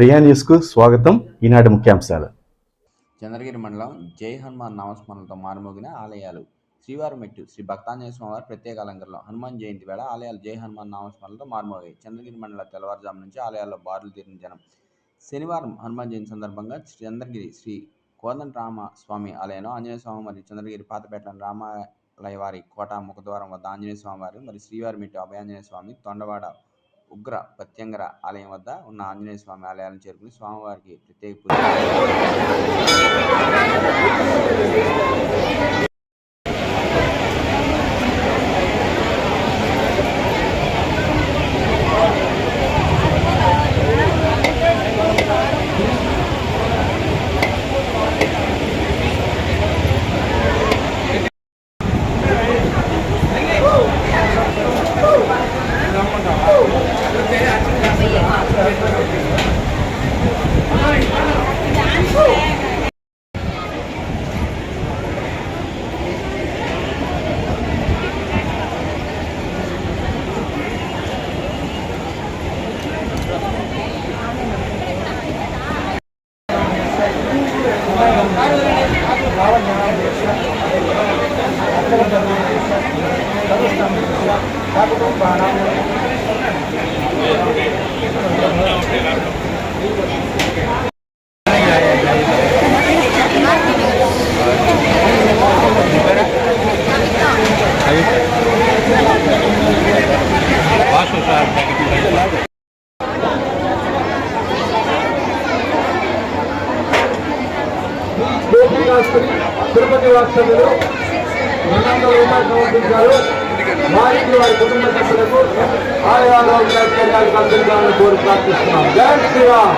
ప్రియా న్యూస్కు స్వాగతం. ఈనాటి ముఖ్యాంశాలు. చంద్రగిరి మండలం జై హనుమాన్ నామస్మరణతో మారుమోగిన ఆలయాలు. శ్రీవారిమెట్టు శ్రీ భక్తాంజనేయ స్వామివారి ప్రత్యేక అలంకరణలో హనుమాన్ జయంతి వేళ ఆలయాలు జై హనుమాన్ నామస్మరణతో మారుమోగాయి. చంద్రగిరి మండల తెల్లవారుజాము నుంచి ఆలయాల్లో బారులు తీరిన జనం. శనివారం హనుమాన్ జయంతి సందర్భంగా చంద్రగిరి శ్రీ కోదండరామ స్వామి ఆలయంలో ఆంజనేయ స్వామి మరియు చంద్రగిరి పాతపేట రామాలయ వారి కోట ముఖద్వారం వద్ద ఆంజనేయ స్వామి వారు మరియు శ్రీవారి మెట్టు అభయాంజనేయ స్వామి తొండవాడ ఉగ్ర ప్రత్యంగర ఆలయం వద్ద ఉన్న ఆంజనేయ స్వామి ఆలయాలను చేరుకుని స్వామివారికి ప్రత్యేక పూజ కావజ్ఞానం కాకుటుంబానం స్ఫూర్తిదాసుకుని తిరుపతి వాస్తవ్యులు రెండు వందల రూపాయలు సమర్పించారు వారికి వారి కుటుంబ సభ్యులకు ఆయా ఆరోగ్య కళ్యాణాలు కోరి ప్రార్థిస్తున్నాం. జై శ్రీరామ్!